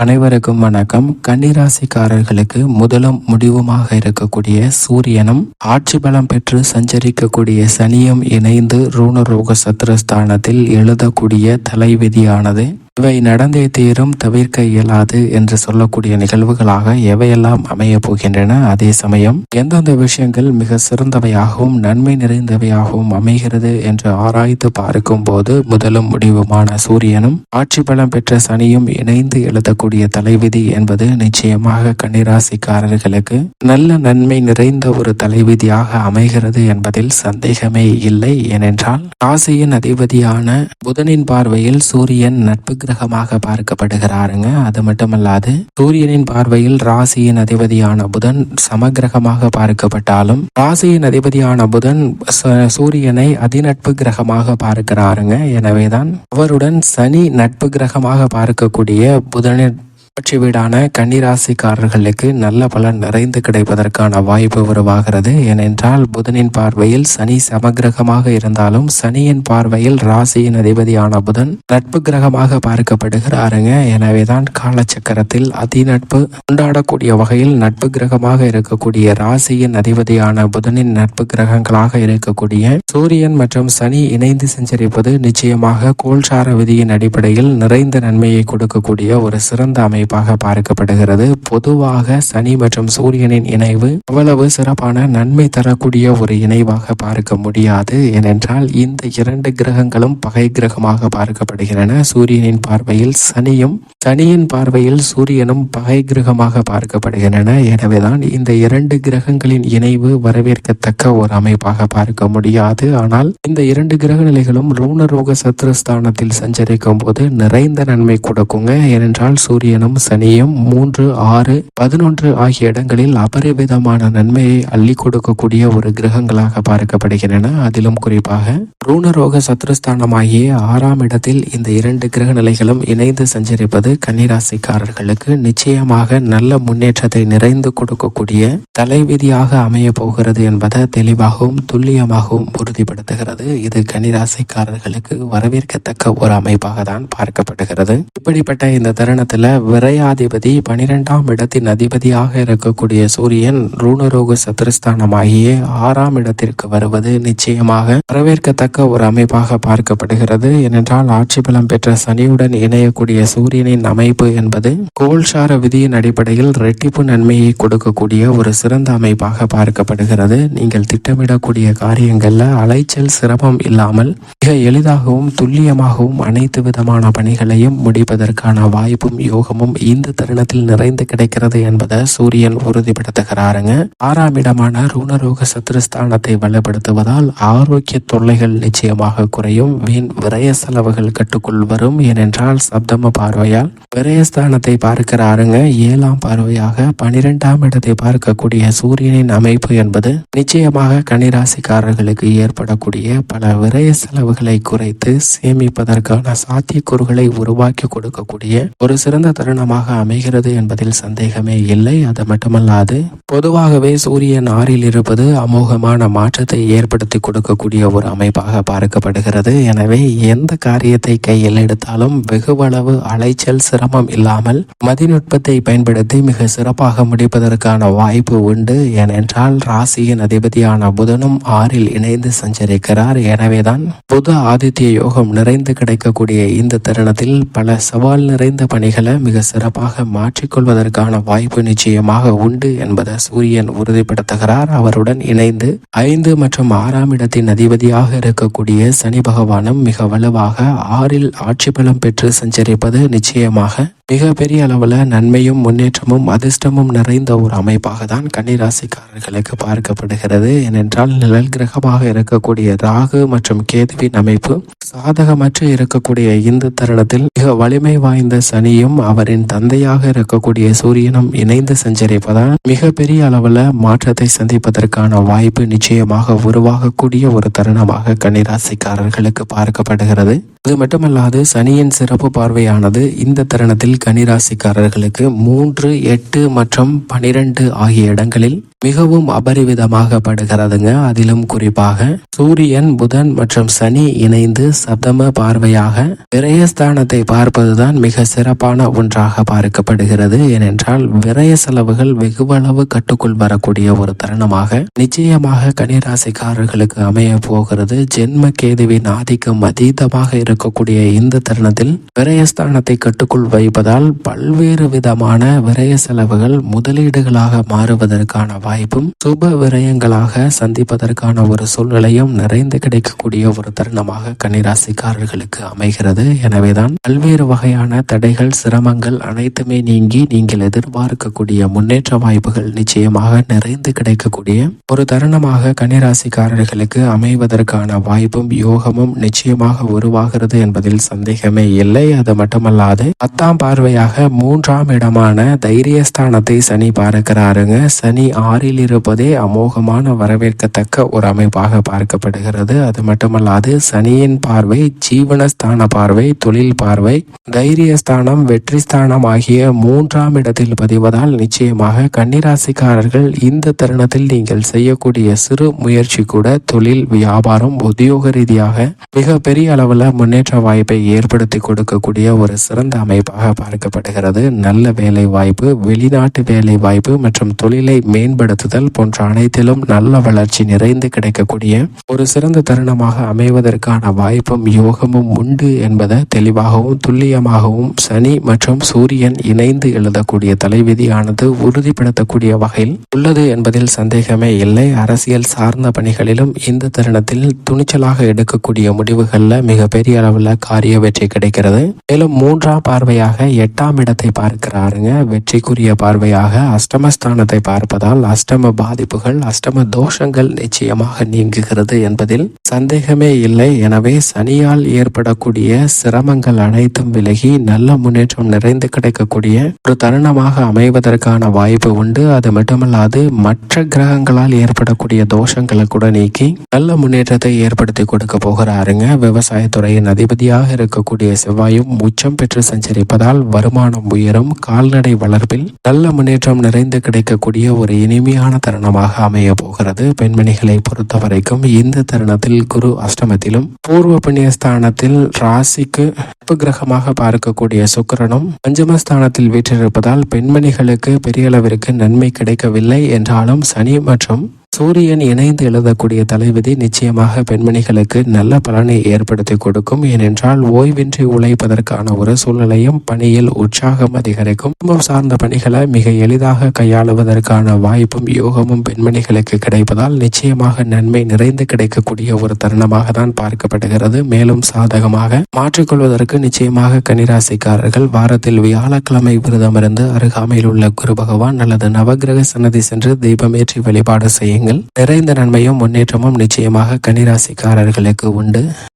அனைவருக்கும் வணக்கம். கன்னிராசிக்காரர்களுக்கு முதலும் முடிவுமாக இருக்கக்கூடிய சூரியனும் ஆட்சி பலம் பெற்று சஞ்சரிக்கக்கூடிய சனியும் இணைந்து ரூணரோக சத்திரஸ்தானத்தில் எழுதக்கூடிய தலைவிதியானது இவை நடந்தே தீரும் தவிர்க்க இயலாது என்று சொல்லக்கூடிய நிகழ்வுகளாக எவையெல்லாம் அமைய போகின்றன அதே சமயம் எந்தெந்த விஷயங்கள் மிக சிறந்தவையாகவும் நன்மை நிறைந்தவையாகவும் அமைகிறது என்று ஆராய்ந்து பார்க்கும் போது முதலும் முடிவுமான சூரியனும் ஆட்சி பலம் பெற்ற சனியும் இணைந்து எழுதக்கூடிய தலைவிதி என்பது நிச்சயமாக கன்னிராசிக்காரர்களுக்கு நல்ல நன்மை நிறைந்த ஒரு தலைவிதியாக அமைகிறது என்பதில் சந்தேகமே இல்லை. ஏனென்றால் ராசியின் அதிபதியான புதனின் பார்வையில் சூரியன் நட்பு சாதகமாக பார்க்கப்படுகிறாருங்க. அது மட்டுமல்லாது சூரியனின் பார்வையில் ராசியின் அதிபதியான புதன் சமகிரகமாக பார்க்கப்பட்டாலும் ராசியின் அதிபதியான புதன் சூரியனை அதிநட்பு கிரகமாக பார்க்கிறாருங்க. எனவேதான் அவருடன் சனி நட்பு கிரகமாக பார்க்கக்கூடிய புதனின் ஆட்சி வீடான கன்னிராசிக்காரர்களுக்கு நல்ல பலன் நிறைந்து கிடைப்பதற்கான வாய்ப்பு உருவாகிறது. ஏனென்றால் புதனின் பார்வையில் சனி சமகிரகமாக இருந்தாலும் சனியின் பார்வையில் ராசியின் அதிபதியான புதன் நட்பு கிரகமாக பார்க்கப்படுகிறாருங்க. எனவேதான் காலச்சக்கரத்தில் அதிநட்பு கொண்டாடக்கூடிய வகையில் நட்பு கிரகமாக இருக்கக்கூடிய ராசியின் அதிபதியான புதனின் நட்பு கிரகங்களாக இருக்கக்கூடிய சூரியன் மற்றும் சனி இணைந்து சஞ்சரிப்பது நிச்சயமாக கோல்சார விதியின் அடிப்படையில் நிறைந்த நன்மையை கொடுக்கக்கூடிய ஒரு சிறந்த அமைப்பு. அமைப்பாக பார்க்கப்படுகிறது. பொதுவாக சனி மற்றும் சூரியனின் இணைவு அவ்வளவு சிறப்பான நன்மை தரக்கூடிய ஒரு இணைவாக பார்க்க முடியாது. ஏனென்றால் இந்த இரண்டு கிரகங்களும் பகை கிரகமாக பார்க்கப்படுகின்றன. சூரியனின் பார்வையில் சனியும் சனியின் பார்வையில் சூரியனும் பகை கிரகமாக பார்க்கப்படுகின்றன. எனவேதான் இந்த இரண்டு கிரகங்களின் இணைவு வரவேற்கத்தக்க ஒரு அமைப்பாக பார்க்க முடியாது. ஆனால் இந்த இரண்டு கிரக நிலைகளும் ரோணரோக சத்ருஸ்தானத்தில் சஞ்சரிக்கும் போது நிறைந்த நன்மை கொடுக்குங்க. ஏனென்றால் சூரியனும் சனியும் மூன்று ஆறு பதினொன்று ஆகிய இடங்களில் அபரிவிதமான நன்மையை அள்ளி கொடுக்கக்கூடிய ஒரு கிரகங்களாக பார்க்கப்படுகின்றன. அதிலும் குறிப்பாக ரூணரோக சத்ருஸ்தானமாகிய ஆறாம் இடத்தில் இந்த இரண்டு கிரக நிலைகளும் இணைந்து சஞ்சரிப்பது கன்னிராசிக்காரர்களுக்கு நிச்சயமாக நல்ல முன்னேற்றத்தை நிறைந்து கொடுக்கக்கூடிய தலைவிதியாக அமைய போகிறது என்பதை தெளிவாகவும் துல்லியமாகவும் உறுதிப்படுத்துகிறது. இது கன்னிராசிக்காரர்களுக்கு வரவேற்கத்தக்க ஒரு அமைப்பாக தான் பார்க்கப்படுகிறது. இப்படிப்பட்ட இந்த தருணத்துல விரையாதிபதி பனிரெண்டாம் இடத்தின் அதிபதியாக இருக்கக்கூடிய சூரியன் ரூணரோக சத்துருஸ்தானமாகிய ஆறாம் இடத்திற்கு வருவது நிச்சயமாக வரவேற்கத்தக்க ஒரு அமைப்பாக பார்க்கப்படுகிறது. ஏனென்றால் ஆட்சி பலம் பெற்ற சனியுடன் இணையக்கூடிய சூரியனின் அமைப்பு என்பது கோல்சார விதியின் அடிப்படையில் ரெட்டிப்பு நன்மையை கொடுக்கக்கூடிய ஒரு சிறந்த அமைப்பாக பார்க்கப்படுகிறது. நீங்கள் திட்டமிடக்கூடிய காரியங்கள்ல அலைச்சல் சிரமம் இல்லாமல் மிக எளிதாகவும் துல்லியமாகவும் அனைத்து விதமான பணிகளையும் முடிப்பதற்கான வாய்ப்பும் யோகமும் இந்த தருணத்தில் நிறைந்து கிடைக்கிறது என்பதை சூரியன் உறுதிப்படுத்துகிறாருங்க. ஆறாம் இடமான ருணரோக சத்ருஸ்தானத்தை வலுப்படுத்துவதால் ஆரோக்கிய தொல்லைகள் நிச்சயமாக குறையும். வீண் விரய செலவுகள் கட்டுக்குள் வரும். ஏனென்றால் சப்தம பார்வையால் விரயஸ்தானத்தை பார்க்கிறாருங்க. ஏழாம் பார்வையாக பனிரெண்டாம் இடத்தை பார்க்கக்கூடிய சூரியனின் அமைப்பு என்பது நிச்சயமாக கனிராசிக்காரர்களுக்கு ஏற்படக்கூடிய பல விரய செலவுகளை குறைத்து சேமிப்பதற்கான சாத்தியக்கூறுகளை உருவாக்கி கொடுக்கக்கூடிய ஒரு சிறந்த தருணம். காரணமாக அமைகிறது என்பதில் சந்தேகமே இல்லை. அது மட்டுமல்லாது பொதுவாகவே சூரியன் ஆறில் இருப்பது அமோகமான மாற்றத்தை ஏற்படுத்தி கொடுக்கக்கூடிய ஒரு அமைப்பாக பார்க்கப்படுகிறது. எனவே எந்த காரியத்தை கையில் எடுத்தாலும் வெகுவளவு அலைச்சல் சிரமம் இல்லாமல் மதிநுட்பத்தை பயன்படுத்தி மிக சிறப்பாக முடிப்பதற்கான வாய்ப்பு உண்டு. ஏனென்றால் ராசியின் அதிபதியான புதனும் ஆறில் இணைந்து சஞ்சரிக்கிறார். எனவேதான் புத ஆதித்ய யோகம் நிறைந்து கிடைக்கக்கூடிய இந்த தருணத்தில் பல சவால் நிறைந்த பணிகளை மிக சிறப்பாக மாற்றிக்கொள்வதற்கான வாய்ப்பு நிச்சயமாக உண்டு என்பதை சூரியன் உறுதிப்படுத்துகிறார். அவருடன் இணைந்து ஐந்து மற்றும் ஆறாம் இடத்தின் அதிபதியாக இருக்கக்கூடிய சனி பகவானும் மிக வலுவாக ஆறில் ஆட்சி பலம் பெற்று சஞ்சரிப்பது நிச்சயமாக மிக பெரிய அளவில் நன்மையும் முன்னேற்றமும் அதிர்ஷ்டமும் நிறைந்த ஒரு அமைப்பாக தான் கன்னிராசிக்காரர்களுக்கு பார்க்கப்படுகிறது. ஏனென்றால் நிழல் கிரகமாக இருக்கக்கூடிய ராகு மற்றும் கேதுவின் அமைப்பு சாதகமற்று இருக்கக்கூடிய இந்த தருணத்தில் மிக வலிமை வாய்ந்த சனியும் அவரின் தந்தையாக இருக்கக்கூடிய சூரியனும் இணைந்து சஞ்சரிப்பதால் மிக பெரிய அளவில் மாற்றத்தை சந்திப்பதற்கான வாய்ப்பு நிச்சயமாக உருவாகக்கூடிய ஒரு தருணமாக கன்னிராசிக்காரர்களுக்கு பார்க்கப்படுகிறது. அது மட்டுமல்லாது சனியின் சிறப்பு பார்வையானது இந்த தருணத்தில் கனிராசிக்காரர்களுக்கு மூன்று எட்டு மற்றும் பனிரெண்டு ஆகிய இடங்களில் மிகவும் அபரிவிதமாகப்படுகிறதுங்க. அதிலும் குறிப்பாக சூரியன் புதன் மற்றும் சனி இணைந்து சப்தம பார்வையாக விரயஸ்தானத்தை பார்ப்பதுதான் மிக சிறப்பான ஒன்றாக பார்க்கப்படுகிறது. ஏனென்றால் விரய செலவுகள் வெகுவளவு கட்டுக்குள் வரக்கூடிய ஒரு தருணமாக நிச்சயமாக கனிராசிக்காரர்களுக்கு அமைய போகிறது. ஜென்ம கேதுவின் ஆதிக்கம் அதீதமாக இருக்கக்கூடிய இந்த தருணத்தில் விரயஸ்தானத்தை கட்டுக்குள் வைப்பதால் பல்வேறு விதமான விரய செலவுகள் முதலீடுகளாக மாறுவதற்கான வாய்ப்பும் சுப விரயங்களாக சந்திப்பதற்கான ஒரு சூழ்நிலையும் நிறைந்து கிடைக்கக்கூடிய ஒரு தருணமாக கன்னிராசிக்காரர்களுக்கு அமைகிறது. எனவேதான் பல்வேறு வகையான தடைகள் சிரமங்கள் அனைத்துமே நீங்கி நீங்கள் எதிர்பார்க்கக்கூடிய முன்னேற்ற வாய்ப்புகள் நிச்சயமாக நிறைந்து கிடைக்கக்கூடிய ஒரு தருணமாக கன்னிராசிக்காரர்களுக்கு அமைவதற்கான வாய்ப்பும் யோகமும் நிச்சயமாக உருவாகிறது என்பதில் சந்தேகமே இல்லை. அது மட்டுமல்லாது பத்தாம் பார்வையாக மூன்றாம் இடமான தைரியஸ்தானத்தை சனி பார்க்கிறாருங்க. சனி ஆறு காரில் இருப்பதே அமோகமான வரவேற்கத்தக்க ஒரு அமைப்பாக பார்க்கப்படுகிறது. அது மட்டுமல்லாது சனியின் பார்வை ஜீவனஸ்தான பார்வை தொழில் பார்வை தைரியஸ்தானம் வெற்றி ஸ்தானம் ஆகிய மூன்றாம் இடத்தில் பதிவதால் நிச்சயமாக கன்னிராசிக்காரர்கள் இந்த தருணத்தில் நீங்கள் செய்யக்கூடிய சிறு முயற்சி கூட தொழில் வியாபாரம் உத்தியோக ரீதியாக மிக பெரிய அளவில் முன்னேற்ற வாய்ப்பை ஏற்படுத்தி கொடுக்கக்கூடிய ஒரு சிறந்த அமைப்பாக பார்க்கப்படுகிறது. நல்ல வேலை வாய்ப்பு வெளிநாட்டு வேலை வாய்ப்பு மற்றும் தொழிலை மேம்படுத்த மேம்படுத்துதல் போன்ற அனைத்திலும் நல்ல வளர்ச்சி நிறைந்து கிடைக்கக்கூடிய ஒரு சிறந்த தருணமாக அமைவதற்கான வாய்ப்பும் யோகமும் உண்டு என்பதை தெளிவாகவும் துல்லியமாகவும் சனி மற்றும் சூரியன் இணைந்து எழுதக்கூடிய தலைவிதியானது உறுதிப்படுத்தக்கூடிய வகையில் உள்ளது என்பதில் சந்தேகமே இல்லை. அரசியல் சார்ந்த பணிகளிலும் இந்த தருணத்தில் துணிச்சலாக எடுக்கக்கூடிய முடிவுகள்ல மிக பெரிய அளவில் காரிய வெற்றி கிடைக்கிறது. மேலும் மூன்றாம் பார்வையாக எட்டாம் இடத்தை பார்க்கிறாருங்க. வெற்றிக்குரிய பார்வையாக அஷ்டமஸ்தானத்தை பார்ப்பதால் அஷ்டம பாதிப்புகள் அஷ்டம தோஷங்கள் நிச்சயமாக நீங்குகிறது என்பதில் சந்தேகமே இல்லை. எனவே சனியால் ஏற்படக்கூடிய சிரமங்கள் அனைத்தும் விலகி நல்ல முன்னேற்றம் நிறைந்து கிடைக்கக்கூடிய ஒரு தருணமாக அமைவதற்கான வாய்ப்பு உண்டு. அது மட்டுமல்லாது மற்ற கிரகங்களால் ஏற்படக்கூடிய தோஷங்களை கூட நீக்கி நல்ல முன்னேற்றத்தை ஏற்படுத்தி கொடுக்க போகிறாருங்க. விவசாயத்துறையின் அதிபதியாக இருக்கக்கூடிய செவ்வாயும் உச்சம் பெற்று சஞ்சரிப்பதால் வருமானம் உயரும். கால்நடை வளர்ப்பில் நல்ல முன்னேற்றம் நிறைந்து கிடைக்கக்கூடிய ஒரு இனிமையான தருணமாக அமைய போகிறது. பெண்மணிகளை பொறுத்த வரைக்கும் இந்த தருணத்தில் குரு அஷ்டமத்திலும் பூர்வ புண்ணியஸ்தானத்தில் ராசிக்கு கிரகமாக பார்க்கக்கூடிய சுக்கிரனும் பஞ்சமஸ்தானத்தில் வீற்றிருப்பதால் பெண்மணிகளுக்கு பெரிய அளவிற்கு நன்மை கிடைக்கவில்லை என்றாலும் சனி மற்றும் சூரியன் இணைந்து எழுதக்கூடிய தலைவிதி நிச்சயமாக பெண்மணிகளுக்கு நல்ல பலனை ஏற்படுத்தி கொடுக்கும். ஏனென்றால் ஓய்வின்றி உழைப்பதற்கான ஒரு சூழ்நிலையும் பணியில் உற்சாகம் அதிகரிக்கும். குடும்பம் சார்ந்த பணிகளை மிக எளிதாக கையாளுவதற்கான வாய்ப்பும் யோகமும் பெண்மணிகளுக்கு கிடைப்பதால் நிச்சயமாக நன்மை நிறைந்து கிடைக்கக்கூடிய ஒரு தருணமாக தான் பார்க்கப்படுகிறது. மேலும் சாதகமாக மாற்றிக்கொள்வதற்கு நிச்சயமாக கன்னிராசிக்காரர்கள் வாரத்தில் வியாழக்கிழமை விரதமிருந்து அருகாமையில் உள்ள குரு பகவான் அல்லது நவகிரக சன்னதி சென்று தீபமேற்றி வழிபாடு செய்யுங்கள் நிறைந்த நன்மையும் முன்னேற்றமும் நிச்சயமாக கன்னிராசிக்காரர்களுக்கு உண்டு.